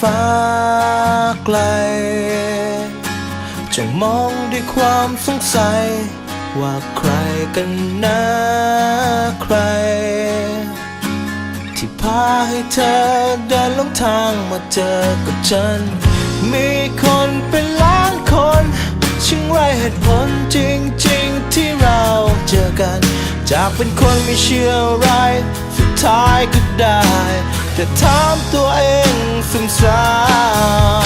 ฟ้าไกลจงมองด้วยความสงสัย ว่าใครกันนะใคร ที่พาให้เธอเดินหลงทางมาเจอกับฉัน มีคนเป็นล้านคนช่างไรเหตุผลจริง ๆ ที่เราเจอกัน จากเป็นคนไม่เชื่ออะไร สุดท้ายก็ได้ แต่ถามตัวเองซ้ำ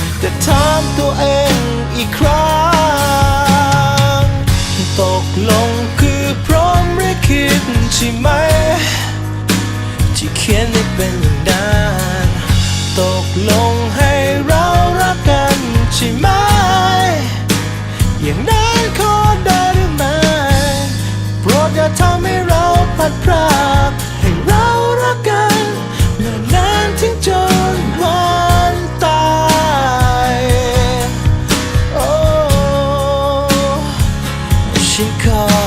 แต่ถามตัวเองอีกครั้ง ตกลงคือพร้อมหรือคิดใช่ไหม ที่เขียนไม่เป็นอย่างนั้นตกลงให้เรารักกันใช่ไหม อย่างนั้นขอได้หรือไม่ โปรดอย่าทำให้เราพัดพราก ฉัน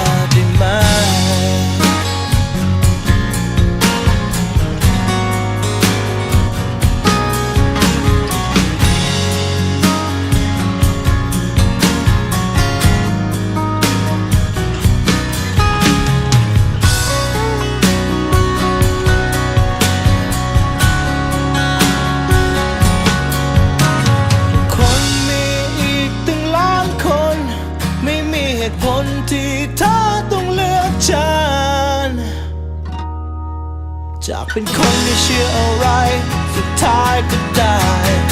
จากเป็นคนไม่เชื่ออะไร สุดท้ายก็ได้